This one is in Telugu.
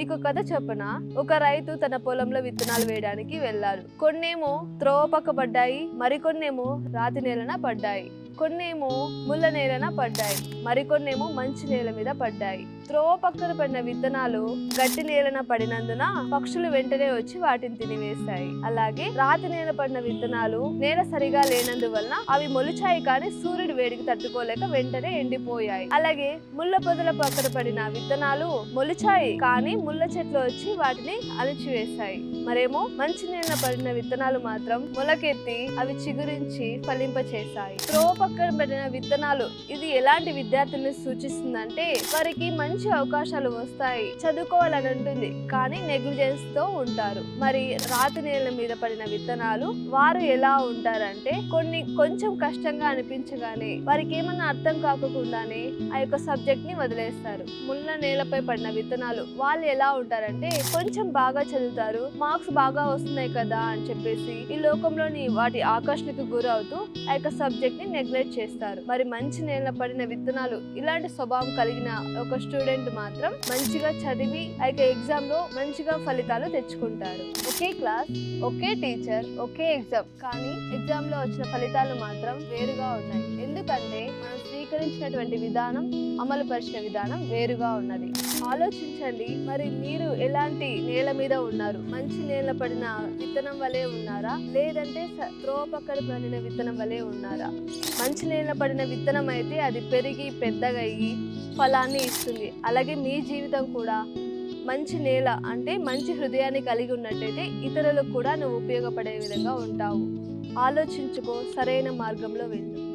మీకు కథ చెప్పన? ఒక రైతు తన పొలంలో విత్తనాలు వేయడానికి వెళ్ళాడు. కొన్నేమో త్రోవ పక్క పడ్డాయి మరికొన్నేమో రాతి నేలన పడ్డాయి. కొన్నేమో ముళ్ళ నేలన పడ్డాయి మరికొన్నేమో మంచి నేల మీద పడ్డాయి. త్రోవ పక్కన పడిన విత్తనాలు గట్టి నేలన పడినందున పక్షులు వెంటనే వచ్చి వాటిని తినివేశాయి. అలాగే రాతి నేల పడిన విత్తనాలు నేల సరిగా లేనందువలన అవి మొలిచాయి కానీ సూర్యుడి వేడికి తట్టుకోలేక వెంటనే ఎండిపోయాయి. అలాగే ముళ్ళ పొదల పక్కన పడిన విత్తనాలు మొలిచాయి కానీ ముళ్ళ చెట్లు వచ్చి వాటిని అణిచివేశాయి. మరేమో మంచి నేల పడిన విత్తనాలు మాత్రం మొలకెత్తి అవి చిగురించి ఫలింపచేశాయి. త్రోవ పక్కన పడిన విత్తనాలు ఇది ఎలాంటి విద్యార్థులను సూచిస్తుందంటే వారికి మంచి అవకాశాలు వస్తాయి చదువుకోవాలని ఉంటుంది కానీ నెగ్లిజెన్స్తో ఉంటారు. మరి రాతి నేల మీద పడిన విత్తనాలు వారు ఎలా ఉంటారంటే కొన్ని కొంచెం కష్టంగా అనిపించగానే వారికి ఏమన్నా అర్థం కాకుండానే ఆ యొక్క సబ్జెక్ట్ని వదిలేస్తారు. ముళ్ళ నేలపై పడిన విత్తనాలు వాళ్ళు ఎలా ఉంటారంటే కొంచెం బాగా చదువుతారు మార్క్స్ బాగా వస్తున్నాయి కదా అని చెప్పేసి ఈ లోకంలోని వాటి ఆకర్షణకు గురవుతూ ఆ యొక్క సబ్జెక్ట్ని నెగ్లెక్ట్ చేస్తారు. మరి మంచి నేల పడిన విత్తనాలు ఇలాంటి స్వభావం కలిగిన ఒక స్టూడెంట్ మాత్రం మంచిగా చదివి అయితే ఎగ్జామ్లో మంచిగా ఫలితాలు తెచ్చుకుంటారు ఒకే క్లాస్ ఒకే టీచర్ ఒకే ఎగ్జామ్ కానీ ఎగ్జామ్లో వచ్చిన ఫలితాలు మాత్రం వేరుగా ఉన్నాయి. ఎందుకంటే మనం స్వీకరించినటువంటి విధానం అమలు పరిచిన విధానం వేరుగా ఉన్నది. ఆలోచించండి మరి మీరు ఎలాంటి నేల మీద ఉన్నారు? మంచి నేల పడిన విత్తనం వలె ఉన్నారా? లేదంటే త్రోపక్కడ పడిన విత్తనం వలె ఉన్నారా? మంచి నేల పడిన విత్తనం అయితే అది పెరిగి పెద్దగా అయ్యి ఫలాన్ని ఇస్తుంది. అలాగే మీ జీవితం కూడా మంచి నేల అంటే మంచి హృదయాన్ని కలిగి ఉన్నట్టయితే ఇతరులకు కూడా నువ్వు ఉపయోగపడే విధంగా ఉంటావు. ఆలోచించుకో సరైన మార్గంలో వెళ్ళు.